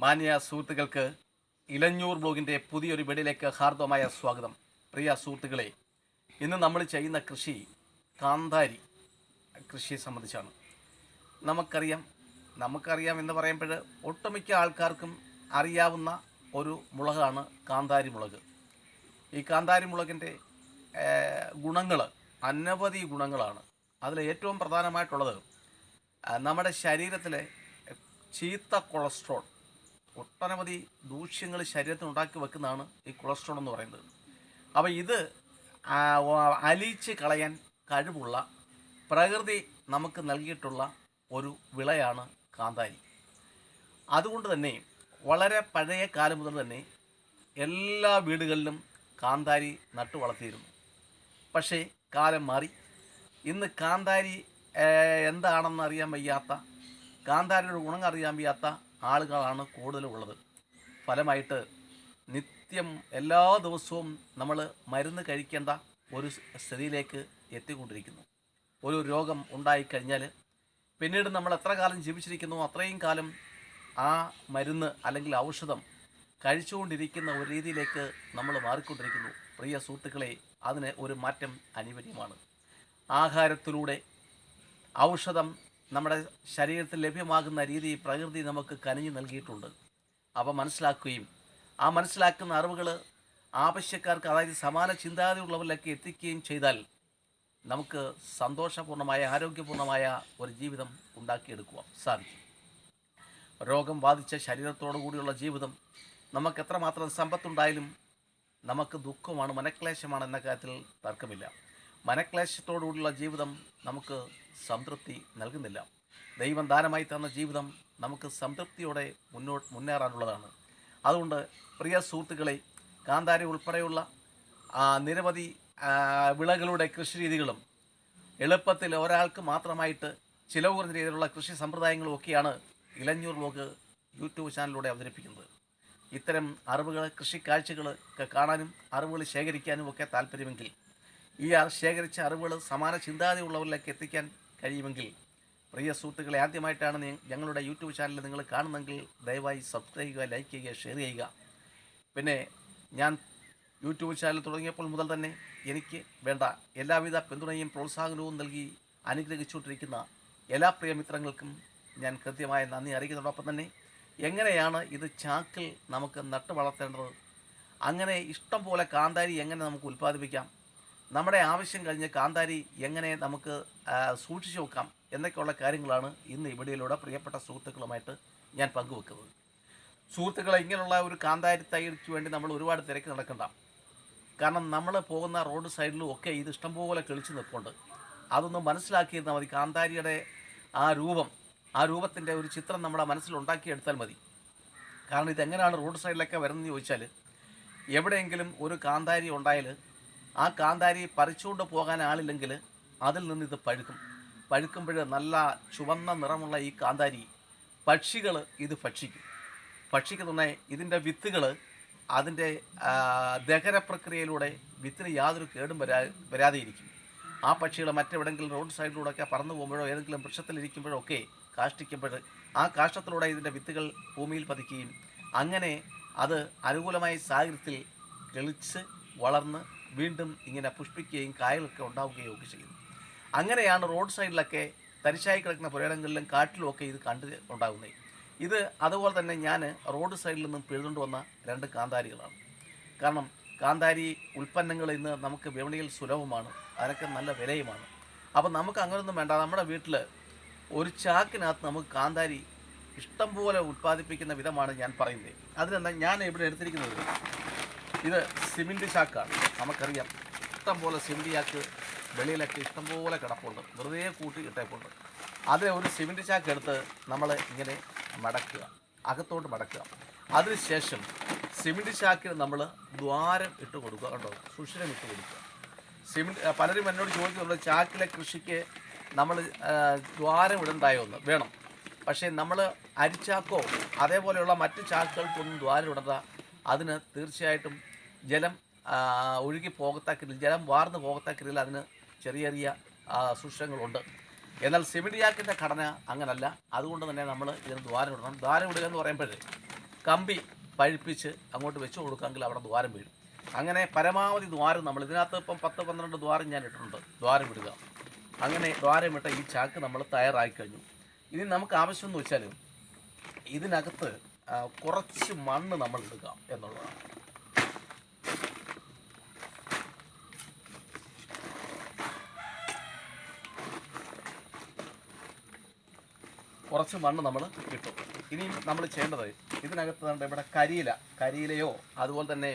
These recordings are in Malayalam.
മാന്യ സുഹൃത്തുക്കൾക്ക് ഇലഞ്ഞൂർ ബ്ലോഗിന്റെ പുതിയൊരു വീഡിയോയിലേക്ക് ഹാർദവമായ സ്വാഗതം. പ്രിയ സുഹൃത്തുക്കളെ ഇന്ന് നമ്മൾ ചെയ്യുന്ന കൃഷി കാന്താരി കൃഷിയെ സംബന്ധിച്ചാണ്. നമുക്കറിയാം നമുക്കറിയാം എന്ന് പറയുമ്പോൾ ഒട്ടുമിക്ക ആൾക്കാർക്കും അറിയാവുന്ന ഒരു മുളകാണ് കാന്താരി മുളക്. ഈ കാന്താരി മുളകിന്റെ ഗുണങ്ങൾ അനവധി ഗുണങ്ങളാണ്. അതിൽ ഏറ്റവും പ്രധാനമായിട്ടുള്ളത് നമ്മുടെ ശരീരത്തിലെ ചീത്ത കൊളസ്ട്രോൾ ഒട്ടനവധി ദൂഷ്യങ്ങൾ ശരീരത്തിന് ഉണ്ടാക്കി വെക്കുന്നതാണ് ഈ കൊളസ്ട്രോൾ എന്ന് പറയുന്നത്. അപ്പോൾ ഇത് അലിച്ച് കളയാൻ കഴിവുള്ള പ്രകൃതി നമുക്ക് നൽകിയിട്ടുള്ള ഒരു വിളയാണ് കാന്താരി. അതുകൊണ്ട് തന്നെ വളരെ പഴയ കാലം മുതൽ തന്നെ എല്ലാ വീടുകളിലും കാന്താരി നട്ടു വളർത്തിയിരുന്നു. പക്ഷേ കാലം മാറി. ഇന്ന് കാന്താരി എന്താണെന്ന് അറിയാൻ വയ്യാത്ത കാന്താരിയുടെ ഗുണം അറിയാൻ വയ്യാത്ത ആളുകളാണ് കൂടുതലുള്ളത്. ഫലമായിട്ട് നിത്യം എല്ലാ ദിവസവും നമ്മൾ മരുന്ന് കഴിക്കേണ്ട ഒരു സ്ഥിതിയിലേക്ക് എത്തിക്കൊണ്ടിരിക്കുന്നു. ഒരു രോഗം ഉണ്ടായിക്കഴിഞ്ഞാൽ പിന്നീട് നമ്മൾ എത്ര കാലം ജീവിച്ചിരിക്കുന്നു അത്രയും കാലം ആ മരുന്ന് അല്ലെങ്കിൽ ഔഷധം കഴിച്ചുകൊണ്ടിരിക്കുന്ന ഒരു രീതിയിലേക്ക് നമ്മൾ മാറിക്കൊണ്ടിരിക്കുന്നു. പ്രിയ സുഹൃത്തുക്കളെ അതിന് ഒരു മാറ്റം അനിവാര്യമാണ്. ആഹാരത്തിലൂടെ ഔഷധം നമ്മുടെ ശരീരത്തിൽ ലഭ്യമാകുന്ന രീതി പ്രകൃതി നമുക്ക് കനിഞ്ഞു നൽകിയിട്ടുണ്ട്. അവ മനസ്സിലാക്കുകയും ആ മനസ്സിലാക്കുന്ന അറിവുകൾ ആവശ്യക്കാർക്ക് അതായത് സമാന ചിന്താഗതിയുള്ളവരിലേക്ക് എത്തിക്കുകയും ചെയ്താൽ നമുക്ക് സന്തോഷപൂർണമായ ആരോഗ്യപൂർണമായ ഒരു ജീവിതം ഉണ്ടാക്കിയെടുക്കുവാൻ സാധിക്കും. രോഗം ബാധിച്ച ശരീരത്തോടു കൂടിയുള്ള ജീവിതം നമുക്ക് എത്രമാത്രം സമ്പത്തുണ്ടായാലും നമുക്ക് ദുഃഖമാണ് മനക്ലേശമാണ് എന്ന കാര്യത്തിൽ തർക്കമില്ല. മനക്ലേശത്തോടുകൂടിയുള്ള ജീവിതം നമുക്ക് സംതൃപ്തി നൽകുന്നില്ല. ദൈവം ദാനമായി തന്ന ജീവിതം നമുക്ക് സംതൃപ്തിയോടെ മുന്നോട്ട് മുന്നേറാനുള്ളതാണ്. അതുകൊണ്ട് പ്രിയ സുഹൃത്തുക്കളെ കാന്താരി ഉൾപ്പെടെയുള്ള നിരവധി വിളകളുടെ കൃഷി രീതികളും എളുപ്പത്തിൽ ഒരാൾക്ക് മാത്രമായിട്ട് ചിലവ് കുറഞ്ഞ രീതിയിലുള്ള കൃഷി സമ്പ്രദായങ്ങളും ഒക്കെയാണ് ഇലഞ്ഞൂർ വ്ലോഗ് യൂട്യൂബ് ചാനലിലൂടെ അവതരിപ്പിക്കുന്നത്. ഇത്തരം അറിവുകൾ കൃഷി കാഴ്ചകൾ ഒക്കെ കാണാനും അറിവുകൾ ശേഖരിക്കാനും ഒക്കെ താല്പര്യമെങ്കിൽ ഈ ശേഖരിച്ച അറിവുകൾ സമാന ചിന്താഗതിയുള്ളവരിലേക്ക് എത്തിക്കാൻ കഴിയുമെങ്കിൽ പ്രിയ സുഹൃത്തുക്കളെ ആദ്യമായിട്ടാണ് ഞങ്ങളുടെ യൂട്യൂബ് ചാനൽ നിങ്ങൾ കാണുന്നെങ്കിൽ ദയവായി സബ്സ്ക്രൈബ് ചെയ്യുക ലൈക്ക് ചെയ്യുക ഷെയർ ചെയ്യുക. പിന്നെ ഞാൻ യൂട്യൂബ് ചാനൽ തുടങ്ങിയപ്പോൾ മുതൽ തന്നെ എനിക്ക് വേണ്ട എല്ലാവിധ പിന്തുണയും പ്രോത്സാഹനവും നൽകി അനുഗ്രഹിച്ചുകൊണ്ടിരിക്കുന്ന എല്ലാ പ്രിയ മിത്രങ്ങൾക്കും ഞാൻ കൃത്യമായ നന്ദി അറിയിക്കുന്നതോടൊപ്പം തന്നെ എങ്ങനെയാണ് ഇത് ചാക്കിൽ നമുക്ക് നട്ടു വളർത്തേണ്ടത് അങ്ങനെ ഇഷ്ടം പോലെ കാന്താരി എങ്ങനെ നമുക്ക് ഉൽപ്പാദിപ്പിക്കാം? നമ്മുടെ ആവശ്യം കഴിഞ്ഞ് കാന്താരി എങ്ങനെ നമുക്ക് സൂക്ഷിച്ചു വെക്കാം എന്നൊക്കെയുള്ള കാര്യങ്ങളാണ് ഇന്ന് ഇവിടെയിലൂടെ പ്രിയപ്പെട്ട സുഹൃത്തുക്കളുമായിട്ട് ഞാൻ പങ്കുവെക്കുന്നത്. സുഹൃത്തുക്കളെ ഇങ്ങനെയുള്ള ഒരു കാന്താരി തൈക്ക് വേണ്ടി നമ്മൾ ഒരുപാട് തിരക്ക് നടക്കണ്ട. കാരണം നമ്മൾ പോകുന്ന റോഡ് സൈഡിലും ഒക്കെ ഇത് ഇഷ്ടംപോലെ കിളിച്ച് നിൽപ്പുണ്ട്. അതൊന്നും മനസ്സിലാക്കിയിരുന്നാൽ മതി. കാന്താരിയുടെ ആ രൂപം ആ രൂപത്തിന്റെ ഒരു ചിത്രം നമ്മുടെ മനസ്സിൽ ഉണ്ടാക്കിയെടുത്താൽ മതി. കാരണം ഇതെങ്ങനെയാണ് റോഡ് സൈഡിലൊക്കെ വരുന്നതെന്ന് ചോദിച്ചാൽ എവിടെയെങ്കിലും ഒരു കാന്താരി ഉണ്ടായാൽ ആ കാന്താരി പറിച്ചുകൊണ്ട് പോകാൻ ആളില്ലെങ്കിൽ അതിൽ നിന്ന് ഇത് പഴുക്കും. പഴുക്കുമ്പോൾ നല്ല ചുവന്ന നിറമുള്ള ഈ കാന്താരി പക്ഷികൾ ഇത് ഭക്ഷിക്കും. ഭക്ഷിക്കുന്ന ഇതിന്റെ വിത്തുകൾ അതിന്റെ ദഹന പ്രക്രിയയിലൂടെ വിത്തിന് യാതൊരു കേടും വരാ വരാതെ ഇരിക്കും ആ പക്ഷികൾ മറ്റെവിടെങ്കിലും റോഡ് സൈഡിലൂടെയൊക്കെ പറന്നു പോകുമ്പോഴോ ഏതെങ്കിലും വൃക്ഷത്തിലിരിക്കുമ്പോഴോ ഒക്കെ കാഷ്ടിക്കുമ്പോൾ ആ കാഷ്ടത്തിലൂടെ ഇതിന്റെ വിത്തുകൾ ഭൂമിയിൽ പതിക്കുകയും അങ്ങനെ അത് അനുകൂലമായ സാഹചര്യത്തിൽ കിളിച്ച് വളർന്ന് വീണ്ടും ഇങ്ങനെ പുഷ്പിക്കുകയും കായലൊക്കെ ഉണ്ടാവുകയും ഒക്കെ ചെയ്യുന്നു. അങ്ങനെയാണ് റോഡ് സൈഡിലൊക്കെ തരിശായി കിടക്കുന്ന പുരയിടങ്ങളിലും കാട്ടിലും ഒക്കെ ഇത് കണ്ട് ഉണ്ടാകുന്നത്. ഇത് അതുപോലെ തന്നെ ഞാൻ റോഡ് സൈഡിൽ നിന്നും പിഴുതുകൊണ്ട് വന്ന രണ്ട് കാന്താരികളാണ്. കാരണം കാന്താരി ഉൽപ്പന്നങ്ങൾ ഇന്ന് നമുക്ക് വിപണിയിൽ സുലഭമാണ്. അതിനൊക്കെ നല്ല വിലയുമാണ്. അപ്പം നമുക്ക് അങ്ങനെയൊന്നും വേണ്ട. നമ്മുടെ വീട്ടിൽ ഒരു ചാക്കിനകത്ത് നമുക്ക് കാന്താരി ഇഷ്ടം പോലെ ഉൽപ്പാദിപ്പിക്കുന്ന വിധമാണ് ഞാൻ പറയുന്നത്. അതിനെന്താ ഞാൻ ഇവിടെ എടുത്തിരിക്കുന്നത്? ഇത് സിമെന്റ് ചാക്കാണ് നമുക്കറിയാം. ഇഷ്ടം പോലെ സിമെന്റ് ചാക്ക് വെളിയിലൊക്കെ ഇഷ്ടംപോലെ കിടപ്പുണ്ട്. വെറുതെ കൂട്ടി ഇട്ടേപ്പുണ്ട്. അതിനെ ഒരു സിമെന്റ് ചാക്ക് എടുത്ത് നമ്മൾ ഇങ്ങനെ മടക്കുക. അകത്തോട്ട് മടക്കുക. അതിനുശേഷം സിമെന്റ് ചാക്കിന് നമ്മൾ ദ്വാരം ഇട്ട് കൊടുക്കുക. കണ്ടോ? സുഷിരം ഇട്ട് കൊടുക്കുക. സിമെന്റ് പലരും എന്നോട് ചോദിക്കുന്നുണ്ട് ചാക്കിലെ കൃഷിക്ക് നമ്മൾ ദ്വാരം ഇടണ്ടായോ ഒന്ന് വേണം. പക്ഷേ നമ്മൾ അരിച്ചാക്കോ അതേപോലെയുള്ള മറ്റ് ചാക്കുകൾക്കൊന്നും ദ്വാരം ഇടണ്ട. അതിന് തീർച്ചയായിട്ടും ജലം ഒഴുകി പോകത്തക്കരില്ല ജലം വാർന്ന് പോകത്തക്കരില്ല അതിന് ചെറിയ ചെറിയ സൂക്ഷ്മങ്ങളുണ്ട്. എന്നാൽ സെമിഡിയാക്കിന്റെ ഘടന അങ്ങനല്ല. അതുകൊണ്ട് തന്നെ നമ്മൾ ഇതിന് ദ്വാരം ഇടണം. ദ്വാരം ഇടുക എന്ന് പറയുമ്പോൾ കമ്പി പഴിപ്പിച്ച് അങ്ങോട്ട് വെച്ച് കൊടുക്കാമെങ്കിൽ അവിടെ ദ്വാരം വീഴും. അങ്ങനെ പരമാവധി ദ്വാരം നമ്മൾ ഇതിനകത്ത് ഇപ്പം പത്ത് പന്ത്രണ്ട് ദ്വാരം ഞാൻ ഇട്ടിട്ടുണ്ട്. ദ്വാരം ഇടുക. അങ്ങനെ ദ്വാരം ഇട്ട ഈ ചാക്ക് നമ്മൾ തയ്യാറായി കഴിഞ്ഞു. ഇനി നമുക്ക് ആവശ്യം എന്ന് വെച്ചാൽ ഇതിനകത്ത് കുറച്ച് മണ്ണ് നമ്മൾ എടുക്കാം എന്നുള്ളതാണ്. കുറച്ച് മണ്ണ് നമ്മൾ കിട്ടും ഇനിയും നമ്മൾ ചെയ്യേണ്ടത് ഇതിനകത്ത് ഇവിടെ കരിയില കരിയിലയോ അതുപോലെ തന്നെ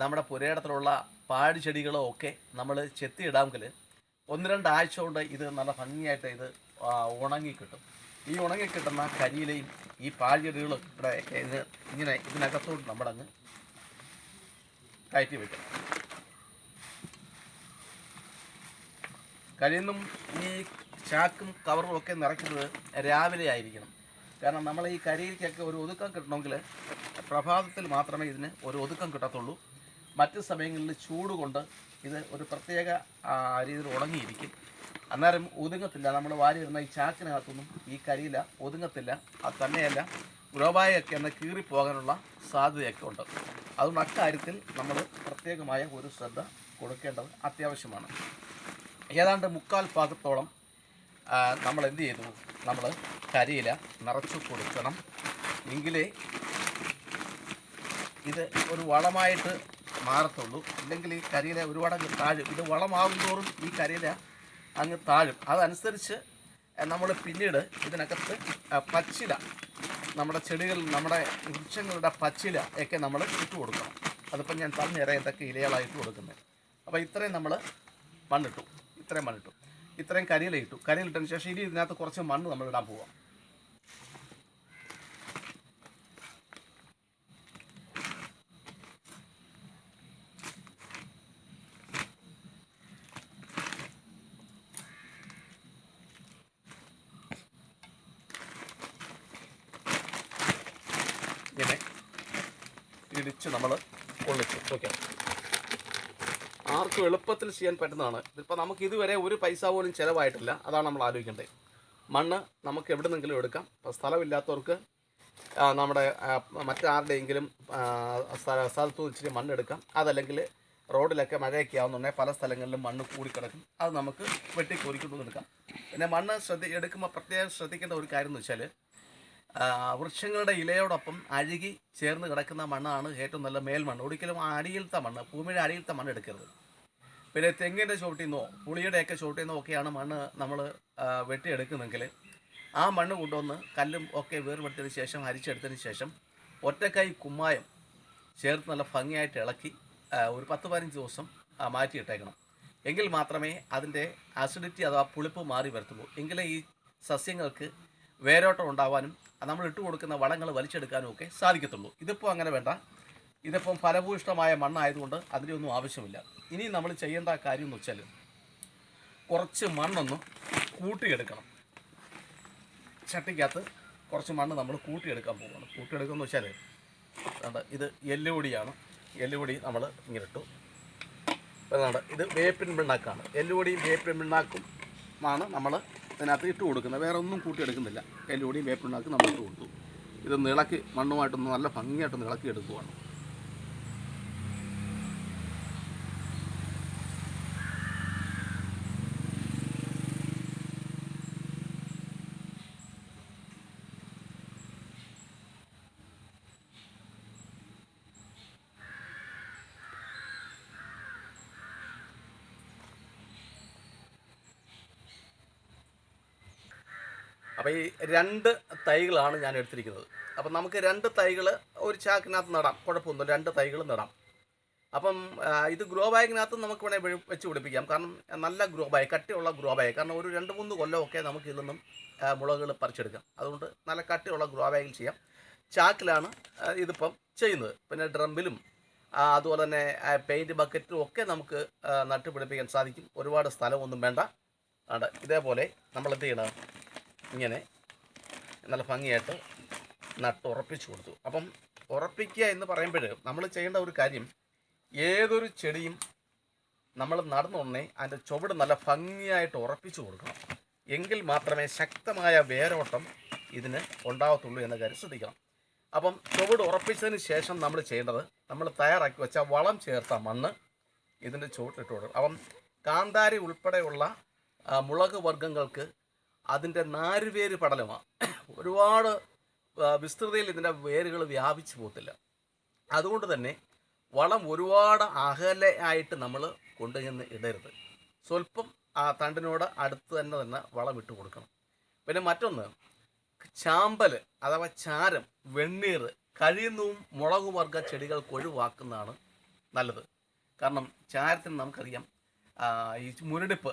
നമ്മുടെ പുരയിടത്തിലുള്ള പാഴ് ചെടികളോ ഒക്കെ നമ്മൾ ചെത്തിയിടാമെങ്കിൽ ഒന്ന് രണ്ട് ആഴ്ച കൊണ്ട് ഇത് നല്ല ഭംഗിയായിട്ട് ഇത് ഉണങ്ങിക്കിട്ടും. ഉണങ്ങി കിട്ടും ഈ ഉണങ്ങി കിട്ടുന്ന കരിയിലയും ഈ പാഴ്ചെടികളും ഇവിടെ ഇങ്ങനെ ഇതിനകത്തോട്ട് നമ്മളങ്ങ് കയറ്റി വെക്കും. കഴിയുന്നും ഈ ചാക്കും കവറും ഒക്കെ നിറയ്ക്കുന്നത് രാവിലെ ആയിരിക്കണം. കാരണം നമ്മൾ ഈ കരിയിലേക്കൊക്കെ ഒരു ഒതുക്കം കിട്ടണമെങ്കിൽ പ്രഭാതത്തിൽ മാത്രമേ ഇതിന് ഒരു ഒതുക്കം കിട്ടത്തുള്ളൂ. മറ്റ് സമയങ്ങളിൽ ചൂട് കൊണ്ട് ഇത് ഒരു പ്രത്യേക രീതിയിൽ ഉണങ്ങിയിരിക്കും. അന്നേരം ഒതുങ്ങത്തില്ല. നമ്മൾ വാരി ഇടുന്ന ഈ ചാക്കിനകത്തൊന്നും ഈ കരിയില ഒതുങ്ങത്തില്ല. അത് തന്നെയല്ല ഗ്രോബായൊക്കെ ഒന്ന് കീറിപ്പോകാനുള്ള സാധ്യതയൊക്കെ ഉണ്ട്. അതുകൊണ്ട് അക്കാര്യത്തിൽ നമ്മൾ പ്രത്യേകമായ ഒരു ശ്രദ്ധ കൊടുക്കേണ്ടത് അത്യാവശ്യമാണ്. ഏതാണ്ട് മുക്കാൽ ഭാഗത്തോളം നമ്മൾ എന്ത് ചെയ്തു? നമ്മൾ കരിയില നിറച്ചു കൊടുക്കണം. എങ്കിലേ ഇത് ഒരു വളമായിട്ട് മാറത്തുള്ളൂ. ഇല്ലെങ്കിൽ ഈ കരിയില ഒരുപാട് താഴും. ഇത് വളമാകും തോറും ഈ കരിയില അങ്ങ് താഴും. അതനുസരിച്ച് നമ്മൾ പിന്നീട് ഇതിനകത്ത് പച്ചില നമ്മുടെ ചെടികൾ നമ്മുടെ വൃക്ഷങ്ങളുടെ പച്ചില ഒക്കെ നമ്മൾ ഇട്ട് കൊടുക്കണം. അതിപ്പം ഞാൻ പറഞ്ഞുതരാം എന്തൊക്കെ ഇലകളാണ് ഇട്ട് കൊടുക്കുന്നത്. അപ്പോൾ ഇത്രയും നമ്മൾ മണ്ണിട്ടു. ഇത്രയും മണ്ണിട്ടു. ഇത്രയും കരിയില ഇട്ടു. കരിയില ഇട്ടതിന് ശേഷം ഇനി ഇതിനകത്ത് കുറച്ച് മണ്ണ് നമ്മൾ ഇടാൻ പോവാം. എളുപ്പത്തിൽ ചെയ്യാൻ പറ്റുന്നതാണ്. ഇതിപ്പോൾ നമുക്ക് ഇതുവരെ ഒരു പൈസ പോലും ചിലവായിട്ടില്ല. അതാണ് നമ്മൾ ആലോചിക്കേണ്ടത്. മണ്ണ് നമുക്ക് എവിടെ നിന്നെങ്കിലും എടുക്കാം. ഇപ്പോൾ സ്ഥലമില്ലാത്തവർക്ക് നമ്മുടെ മറ്റാരുടെയെങ്കിലും സ്ഥല സ്ഥലത്ത് ഇച്ചിരി മണ്ണ് എടുക്കാം. അതല്ലെങ്കിൽ റോഡിലൊക്കെ മഴയൊക്കെ ആവുന്നുണ്ടെങ്കിൽ പല സ്ഥലങ്ങളിലും മണ്ണ് കൂടിക്കിടക്കും. അത് നമുക്ക് വെട്ടി കോരിക്കൊണ്ട് എടുക്കാം. പിന്നെ മണ്ണ് ശ്രദ്ധ എടുക്കുമ്പോൾ പ്രത്യേകം ശ്രദ്ധിക്കേണ്ട ഒരു കാര്യം എന്ന് വെച്ചാൽ വൃക്ഷങ്ങളുടെ ഇലയോടൊപ്പം അഴുകി ചേർന്ന് കിടക്കുന്ന മണ്ണാണ് ഏറ്റവും നല്ല മേൽമണ്ണ്. ഒരിക്കലും അടിയിലത്തെ മണ്ണ് ഭൂമിയുടെ അടിയിലത്തെ മണ്ണ് എടുക്കരുത്. പിന്നെ തെങ്ങിന്റെ ചുവട്ടിൽ നിന്നോ പുളിയുടെയൊക്കെ ചുവട്ടിൽ നിന്നോ ഒക്കെയാണ് മണ്ണ് നമ്മൾ വെട്ടിയെടുക്കുന്നെങ്കിൽ ആ മണ്ണ് കൊണ്ടുവന്ന് കല്ലും ഒക്കെ വേർപെടുത്തിയതിന് ശേഷം അരിച്ചെടുത്തതിന് ശേഷം ഒറ്റക്കൈ കുമ്മായം ചേർത്ത് നല്ല ഭംഗിയായിട്ട് ഇളക്കി ഒരു പത്ത് പതിനഞ്ച് ദിവസം മാറ്റിയിട്ടേക്കണം. എങ്കിൽ മാത്രമേ അതിന്റെ അസിഡിറ്റി അഥവാ പുളിപ്പ് മാറി വരത്തുള്ളൂ. എങ്കിലേ ഈ സസ്യങ്ങൾക്ക് വേരോട്ടം ഉണ്ടാവാനും നമ്മൾ ഇട്ട് കൊടുക്കുന്ന വളങ്ങൾ വലിച്ചെടുക്കാനും ഒക്കെ സാധിക്കത്തുള്ളൂ. ഇതിപ്പോൾ അങ്ങനെ വേണ്ട. ഇതിപ്പം ഫലഭൂയിഷ്ടമായ മണ്ണായതുകൊണ്ട് അതിലൊന്നും ആവശ്യമില്ല. ഇനി നമ്മൾ ചെയ്യേണ്ട കാര്യം എന്ന് വെച്ചാൽ കുറച്ച് മണ്ണൊന്ന് കൂട്ടിയെടുക്കണം. ചട്ടിക്കകത്ത് കുറച്ച് മണ്ണ് നമ്മൾ കൂട്ടിയെടുക്കാൻ പോകുകയാണ് കൂട്ടിയെടുക്കുമെന്ന് വെച്ചാൽ വേണ്ട ഇത് എല്ലുപൊടിയാണ്. എല്ലുപൊടി നമ്മൾ ഇങ്ങനെ ഇട്ടു. വേണ്ട ഇത് വേപ്പിൻ പിണ്ണാക്കാണ്. എല്ലുപൊടിയും വേപ്പിൻ പിണ്ണാക്കും ആണ് നമ്മൾ ഇതിനകത്ത് ഇട്ട് കൊടുക്കുന്നത്. വേറെ ഒന്നും കൂട്ടിയെടുക്കുന്നില്ല. എല്ലുപൊടിയും വേപ്പിൻ പിണ്ണാക്കും നമ്മൾ ഇട്ട് കൊടുത്തു. ഇത് നിളക്കി മണ്ണുമായിട്ടൊന്ന് നല്ല ഭംഗിയായിട്ടൊന്ന് ഇളക്കി എടുക്കുവാണ് അപ്പോൾ ഈ രണ്ട് തൈകളാണ് ഞാൻ എടുത്തിരിക്കുന്നത്. അപ്പം നമുക്ക് രണ്ട് തൈകൾ ഒരു ചാക്കിനകത്ത് നടാം. കുഴപ്പമൊന്നുമില്ല. രണ്ട് തൈകൾ നടാം. അപ്പം ഇത് ഗ്രോ ബാഗിനകത്ത് നമുക്ക് വെഴു- വെച്ച് പിടിപ്പിക്കാം. കാരണം നല്ല ഗ്രോ ബാഗ് കട്ടിയുള്ള ഗ്രോ ബാഗ്. കാരണം ഒരു രണ്ട് മൂന്ന് കൊല്ലമൊക്കെ നമുക്ക് ഇതിൽ നിന്നും മുളകുകൾ പറിച്ചെടുക്കാം. അതുകൊണ്ട് നല്ല കട്ടിയുള്ള ഗ്രോ ബാഗിൽ ചെയ്യാം. ചാക്കിലാണ് ഇതിപ്പം ചെയ്യുന്നത്. പിന്നെ ഡ്രമ്മിലും അതുപോലെ തന്നെ പെയിന്റ് ബക്കറ്റിലും ഒക്കെ നമുക്ക് നട്ടുപിടിപ്പിക്കാൻ സാധിക്കും. ഒരുപാട് സ്ഥലമൊന്നും വേണ്ട. ഇതേപോലെ നമ്മൾ എന്ത് ചെയ്യണം? ഇങ്ങനെ നല്ല ഭംഗിയായിട്ട് നട്ട് ഉറപ്പിച്ചു കൊടുത്തു. അപ്പം ഉറപ്പിക്കുക എന്ന് പറയുമ്പോൾ നമ്മൾ ചെയ്യേണ്ട ഒരു കാര്യം ഏതൊരു ചെടിയും നമ്മൾ നടന്നുടനെ അതിന്റെ ചുവട് നല്ല ഭംഗിയായിട്ട് ഉറപ്പിച്ചു കൊടുക്കണം. എങ്കിൽ മാത്രമേ ശക്തമായ വേരോട്ടം ഇതിന് ഉണ്ടാകത്തുള്ളൂ എന്ന കാര്യം ശ്രദ്ധിക്കണം. അപ്പം ചുവട് ഉറപ്പിച്ചതിന് ശേഷം നമ്മൾ ചെയ്യേണ്ടത് നമ്മൾ തയ്യാറാക്കി വെച്ച വളം ചേർത്ത മണ്ണ് ഇതിന്റെ ചുവട്ടിട്ട് കൊടുക്കണം. അപ്പം കാന്താരി ഉൾപ്പെടെയുള്ള മുളക് വർഗങ്ങൾക്ക് അതിന്റെ നാരുവേര് പടലമാണ് ഒരുപാട് വിസ്തൃതിയിൽ ഇതിന്റെ വേരുകൾ വ്യാപിച്ചു പോകത്തില്ല. അതുകൊണ്ട് തന്നെ വളം ഒരുപാട് അകലെ ആയിട്ട് നമ്മൾ കൊണ്ടുചെന്ന് ഇടരുത്. സ്വല്പം ആ തണ്ടിനോട് അടുത്ത് തന്നെ തന്നെ വളം ഇട്ട് കൊടുക്കണം. പിന്നെ മറ്റൊന്ന് ചാമ്പൽ അഥവാ ചാരം വെണ്ണീർ കഴിയുന്നതും മുളക് വർഗ ചെടികൾക്ക് ഒഴിവാക്കുന്നതാണ് നല്ലത്. കാരണം ചാരത്തിന് നമുക്കറിയാം ഈ മുരടിപ്പ്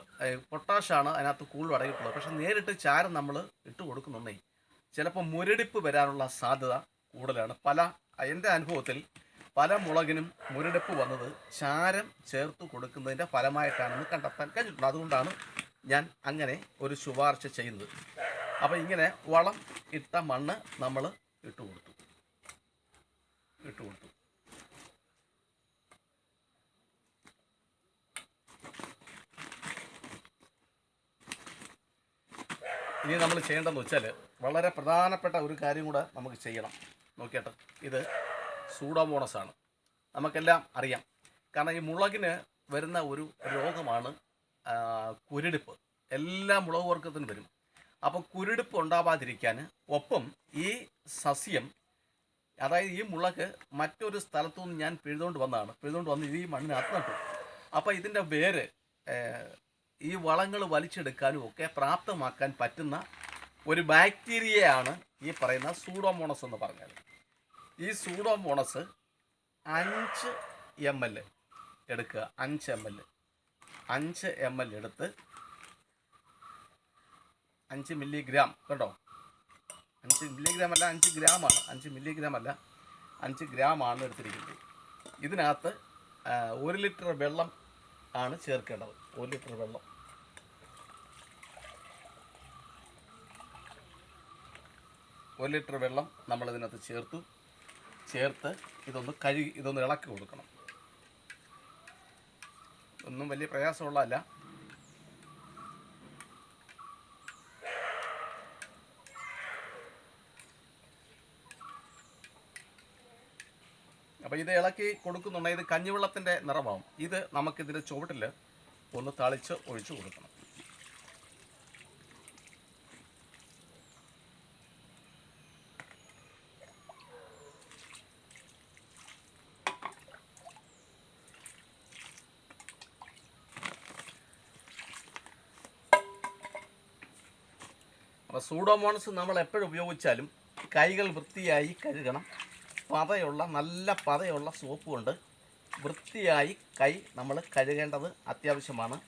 പൊട്ടാഷാണ് അതിനകത്ത് കൂടുതൽ അടങ്ങിയിട്ടുള്ളത് പക്ഷെ നേരിട്ട് ചാരം നമ്മൾ ഇട്ട് കൊടുക്കുന്നുണ്ടെങ്കിൽ ചിലപ്പോൾ മുരടിപ്പ് വരാനുള്ള സാധ്യത കൂടുതലാണ്. പല എന്റെ അനുഭവത്തിൽ പല മുളകിനും മുരടിപ്പ് വന്നത് ചാരം ചേർത്ത് കൊടുക്കുന്നതിന്റെ ഫലമായിട്ടാണെന്ന് കണ്ടെത്താൻ കഴിഞ്ഞിട്ടുണ്ട്. അതുകൊണ്ടാണ് ഞാൻ അങ്ങനെ ഒരു ശുപാർശ ചെയ്യുന്നത്. അപ്പോൾ ഇങ്ങനെ വളം ഇട്ട മണ്ണ് നമ്മൾ ഇട്ട് കൊടുത്തു. ഇട്ട് കൊടുത്തു. ഇനി നമ്മൾ ചെയ്യേണ്ടതെന്ന് വെച്ചാൽ വളരെ പ്രധാനപ്പെട്ട ഒരു കാര്യം കൂടെ നമുക്ക് ചെയ്യണം. നോക്കിയിട്ട് ഇത് സൂഡോമോണസ് ആണ് നമുക്കെല്ലാം അറിയാം. കാരണം ഈ മുളകിന് വരുന്ന ഒരു രോഗമാണ് കുരുടിപ്പ്. എല്ലാ മുളക് വർഗത്തിനും വരും. അപ്പോൾ കുരുടിപ്പ് ഉണ്ടാവാതിരിക്കാൻ ഒപ്പം ഈ സസ്യം അതായത് ഈ മുളക് മറ്റൊരു സ്ഥലത്തു നിന്ന് ഞാൻ പിഴുതുകൊണ്ട് വന്നതാണ്. പിഴുതുകൊണ്ട് വന്ന് ഇത് ഈ മണ്ണിനകത്ത് നട്ടു. അപ്പോൾ ഇതിന്റെ വേര് ഈ വളങ്ങൾ വലിച്ചെടുക്കാനും ഒക്കെ പ്രാപ്തമാക്കാൻ പറ്റുന്ന ഒരു ബാക്ടീരിയയാണ് ഈ പറയുന്ന സൂഡോമോണസ് എന്ന് പറഞ്ഞാൽ ഈ സൂഡോമോണസ് അഞ്ച് എം എൽ എടുക്കുക. അഞ്ച് എം എൽ അഞ്ച് എം എൽ എടുത്ത് അഞ്ച് മില്ലിഗ്രാം കേട്ടോ അഞ്ച് മില്ലിഗ്രാം അല്ല അഞ്ച് ഗ്രാമാണ് അഞ്ച് മില്ലിഗ്രാം അല്ല അഞ്ച് ഗ്രാമാണ് എടുത്തിരിക്കുന്നത്. ഇതിനകത്ത് ഒരു ലിറ്റർ വെള്ളം ആണ് ചേർക്കേണ്ടത്. ഒരു ലിറ്റർ വെള്ളം. ഒരു ലിറ്റർ വെള്ളം നമ്മളിതിനകത്ത് ചേർത്തു. ചേർത്ത് ഇതൊന്ന് കഴുകി ഇതൊന്ന് ഇളക്കി കൊടുക്കണം. ഒന്നും വലിയ പ്രയാസമുള്ളതല്ല. അപ്പോൾ ഇത് ഇളക്കി കൊടുക്കുന്നുണ്ടെങ്കിൽ ഇത് കഞ്ഞിവെള്ളത്തിന്റെ നിറമാവും. ഇത് നമുക്കിതിന്റെ ചുവട്ടിൽ ഒന്ന് തളിച്ച് ഒഴിച്ചു കൊടുക്കണം. സൂഡോമോണസ് നമ്മൾ എപ്പോഴും ഉപയോഗിച്ചാലും കൈകൾ വൃത്തിയായി കഴുകണം. പതയുള്ള നല്ല പതയുള്ള സോപ്പ് കൊണ്ട് വൃത്തിയായി കൈ നമ്മൾ കഴുകേണ്ടത് അത്യാവശ്യമാണ്.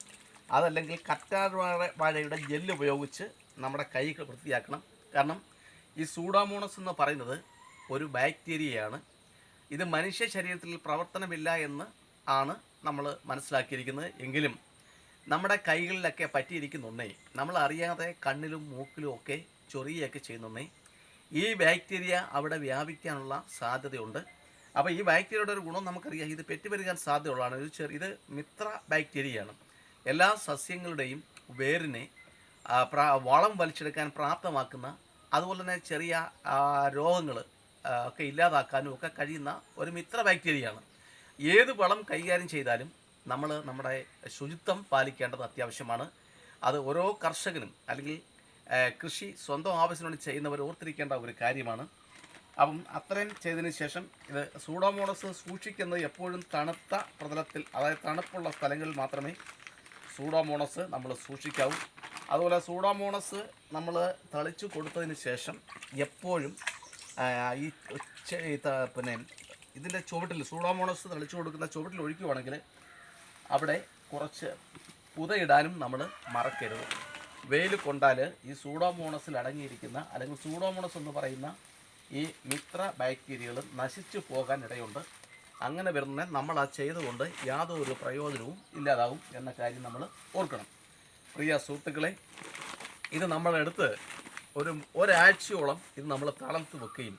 അതല്ലെങ്കിൽ കറ്റാർ വാഴ വാഴയുടെ ജെല്ല് ഉപയോഗിച്ച് നമ്മുടെ കൈ വൃത്തിയാക്കണം. കാരണം ഈ സൂഡോമോണസ് എന്ന് പറയുന്നത് ഒരു ബാക്ടീരിയയാണ് ഇത് മനുഷ്യ ശരീരത്തിൽ പ്രവർത്തനമില്ല എന്ന് ആണ് നമ്മൾ മനസ്സിലാക്കിയിരിക്കുന്നത്. എങ്കിലും നമ്മുടെ കൈകളിലൊക്കെ പറ്റിയിരിക്കുന്നുണ്ടേ നമ്മൾ അറിയാതെ കണ്ണിലും മൂക്കിലും ഒക്കെ ചൊറിയൊക്കെ ചെയ്യുന്നുണ്ടേ ഈ ബാക്ടീരിയ അവിടെ വ്യാപിക്കാനുള്ള സാധ്യതയുണ്ട്. അപ്പോൾ ഈ ബാക്ടീരിയയുടെ ഒരു ഗുണം നമുക്കറിയാം ഇത് പെറ്റുപെരുകാൻ സാധ്യതയുള്ളതാണ്. ഇത് ചെറിയ ഇത് മിത്ര ബാക്ടീരിയയാണ്. എല്ലാ സസ്യങ്ങളുടെയും വേരിനെ വളം വലിച്ചെടുക്കാൻ പ്രാപ്തമാക്കുന്ന അതുപോലെ തന്നെ ചെറിയ രോഗങ്ങൾ ഒക്കെ ഇല്ലാതാക്കാനും ഒക്കെ കഴിയുന്ന ഒരു മിത്ര ബാക്ടീരിയയാണ്. ഏത് വളം കൈകാര്യം ചെയ്താലും നമ്മൾ നമ്മുടെ ശുചിത്വം പാലിക്കേണ്ടത് അത്യാവശ്യമാണ്. അത് ഓരോ കർഷകനും അല്ലെങ്കിൽ കൃഷി സ്വന്തം ആവശ്യത്തിനോട് ചെയ്യുന്നവർ ഓർത്തിരിക്കേണ്ട ഒരു കാര്യമാണ്. അപ്പം അത്രയും ചെയ്തതിന് ശേഷം ഇത് സൂഡോമോണസ് സൂക്ഷിക്കുന്നത് എപ്പോഴും തണുത്ത പ്രതലത്തിൽ അതായത് തണുപ്പുള്ള സ്ഥലങ്ങളിൽ മാത്രമേ സൂഡോമോണസ് നമ്മൾ സൂക്ഷിക്കാവൂ. അതുപോലെ സൂഡോമോണസ് നമ്മൾ തളിച്ചു കൊടുത്തതിന് ശേഷം എപ്പോഴും ഈ പിന്നെ ഇതിന്റെ ചുവട്ടിൽ സൂഡോമോണസ് തളിച്ചു കൊടുക്കുന്ന ചുവട്ടിൽ ഒഴിക്കുവാണെങ്കിൽ അവിടെ കുറച്ച് പുതയിടാനും നമ്മൾ മറക്കരുത്. വെയിൽ കൊണ്ടാൽ ഈ സൂഡോമോണസിൽ അടങ്ങിയിരിക്കുന്ന അല്ലെങ്കിൽ സൂഡോമോണസ് എന്ന് പറയുന്ന ഈ മിത്ര ബാക്ടീരിയകൾ നശിച്ചു പോകാൻ ഇടയുണ്ട്. അങ്ങനെ വരുന്ന നമ്മൾ ആ ചെയ്തുകൊണ്ട് യാതൊരു പ്രയോജനവും ഇല്ലാതാവും എന്ന കാര്യം നമ്മൾ ഓർക്കണം. പ്രിയ സുഹൃത്തുക്കളെ ഇത് നമ്മളെടുത്ത് ഒരു ഒരാഴ്ചയോളം ഇത് നമ്മൾ തളർത്ത് വെക്കുകയും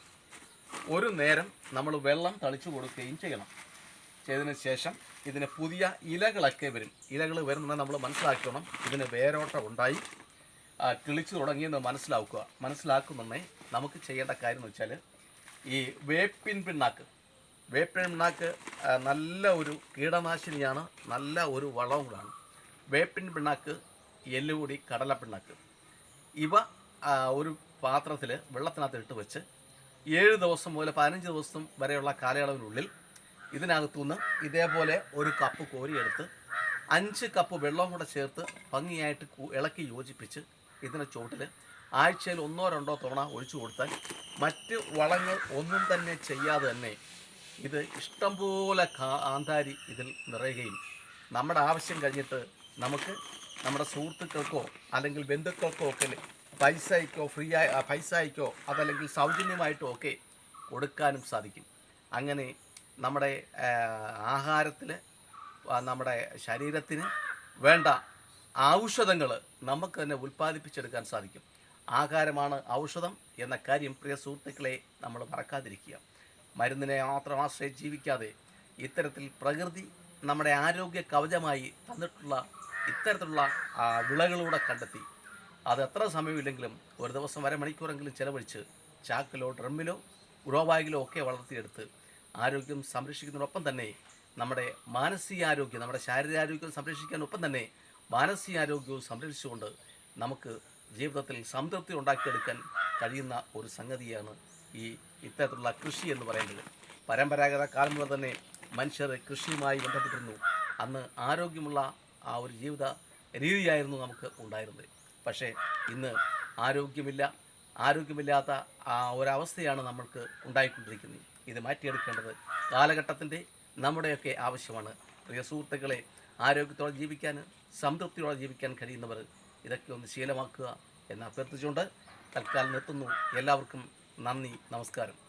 ഒരു നേരം നമ്മൾ വെള്ളം തളിച്ചു കൊടുക്കുകയും ചെയ്യണം. ചെയ്തതിന് ശേഷം ഇതിന് പുതിയ ഇലകളൊക്കെ വരും. ഇലകൾ വരുന്ന നമ്മൾ മനസ്സിലാക്കണം. ഇതിന് വേരോട്ടം ഉണ്ടായി. കിളിച്ചു തുടങ്ങിയെന്ന് മനസ്സിലാക്കുക. മനസ്സിലാക്കുന്നേ നമുക്ക് ചെയ്യേണ്ട കാര്യം എന്ന് വെച്ചാൽ ഈ വേപ്പിൻ പിണ്ണാക്ക്. വേപ്പിൻ പിണ്ണാക്ക് നല്ല ഒരു കീടനാശിനിയാണ് നല്ല ഒരു വളവും കൂടാണ്. വേപ്പിൻ പിണ്ണാക്ക് എല്ലുപൊടി കടല പിണ്ണാക്ക് ഇവ ഒരു പാത്രത്തിൽ വെള്ളത്തിനകത്ത് ഇട്ട് വെച്ച് ഏഴ് ദിവസം മുതൽ പതിനഞ്ച് ദിവസം വരെയുള്ള കാലയളവിനുള്ളിൽ ഇതിനകത്തുനിന്ന് ഇതേപോലെ ഒരു കപ്പ് കോരിയെടുത്ത് അഞ്ച് കപ്പ് വെള്ളം കൂടെ ചേർത്ത് ഭംഗിയായിട്ട് ഇളക്കി യോജിപ്പിച്ച് ഇതിനെ ചുവട്ടിൽ ആഴ്ചയിൽ ഒന്നോ രണ്ടോ തവണ ഒഴിച്ചു കൊടുത്താൽ മറ്റ് വളങ്ങൾ ഒന്നും തന്നെ ചെയ്യാതെ തന്നെ ഇത് ഇഷ്ടംപോലെ കാന്താരി ഇതിൽ നിറയുകയും നമ്മുടെ ആവശ്യം കഴിഞ്ഞിട്ട് നമുക്ക് നമ്മുടെ സുഹൃത്തുക്കൾക്കോ അല്ലെങ്കിൽ ബന്ധുക്കൾക്കോ ഒക്കെ പൈസയ്ക്കോ ഫ്രീ ആയി പൈസയ്ക്കോ അതല്ലെങ്കിൽ സൗജന്യമായിട്ടോ ഒക്കെ കൊടുക്കാനും സാധിക്കും. അങ്ങനെ നമ്മുടെ ആഹാരത്തിൽ നമ്മുടെ ശരീരത്തിന് വേണ്ട ഔഷധങ്ങൾ നമുക്ക് തന്നെ ഉൽപ്പാദിപ്പിച്ചെടുക്കാൻ സാധിക്കും. ആഹാരമാണ് ഔഷധം എന്ന കാര്യം പ്രിയ സുഹൃത്തുക്കളെ നമ്മൾ മറക്കാതിരിക്കുക. മരുന്നിനെ മാത്രം ആശ്രയിച്ച് ജീവിക്കാതെ ഇത്തരത്തിൽ പ്രകൃതി നമ്മുടെ ആരോഗ്യ കവചമായി തന്നിട്ടുള്ള ഇത്തരത്തിലുള്ള വിളകളൂടെ കണ്ടെത്തി. അത് എത്ര സമയമില്ലെങ്കിലും ഒരു ദിവസം വരെ മണിക്കൂറെങ്കിലും ചിലവഴിച്ച് ചാക്കിലോ ഡ്രമ്മിലോ ഗ്രോ ബാഗിലോ ഒക്കെ വളർത്തിയെടുത്ത് ആരോഗ്യം സംരക്ഷിക്കുന്നതിനൊപ്പം തന്നെ നമ്മുടെ മാനസികാരോഗ്യം നമ്മുടെ ശാരീരികാരോഗ്യം സംരക്ഷിക്കാനൊപ്പം തന്നെ മാനസികാരോഗ്യവും സംരക്ഷിച്ചുകൊണ്ട് നമുക്ക് ജീവിതത്തിൽ സംതൃപ്തി ഉണ്ടാക്കിയെടുക്കാൻ കഴിയുന്ന ഒരു സംഗതിയാണ് ഈ ഇത്തരത്തിലുള്ള കൃഷി എന്ന് പറയുന്നത്. പരമ്പരാഗത കാലം മുതൽ തന്നെ മനുഷ്യർ കൃഷിയുമായി ബന്ധപ്പെട്ടിരുന്നു. അന്ന് ആരോഗ്യമുള്ള ആ ഒരു ജീവിത രീതിയായിരുന്നു നമുക്ക് ഉണ്ടായിരുന്നത്. പക്ഷേ ഇന്ന് ആരോഗ്യമില്ല ആരോഗ്യമില്ലാത്ത ആ ഒരവസ്ഥയാണ് നമ്മൾക്ക് ഉണ്ടായിക്കൊണ്ടിരിക്കുന്നത്. ഇത് മാറ്റിയെടുക്കേണ്ടത് കാലഘട്ടത്തിന്റെ നമ്മുടെയൊക്കെ ആവശ്യമാണ്. പ്രിയ സുഹൃത്തുക്കളെ ആരോഗ്യത്തോടെ ജീവിക്കാൻ സംതൃപ്തിയോടെ ജീവിക്കാൻ കഴിയുന്നവർ ഇതൊക്കെ ഒന്ന് ശീലമാക്കുക എന്ന് അഭ്യർത്ഥിച്ചുകൊണ്ട് തൽക്കാലം നിർത്തുന്നു. എല്ലാവർക്കും നന്ദി നമസ്കാരം.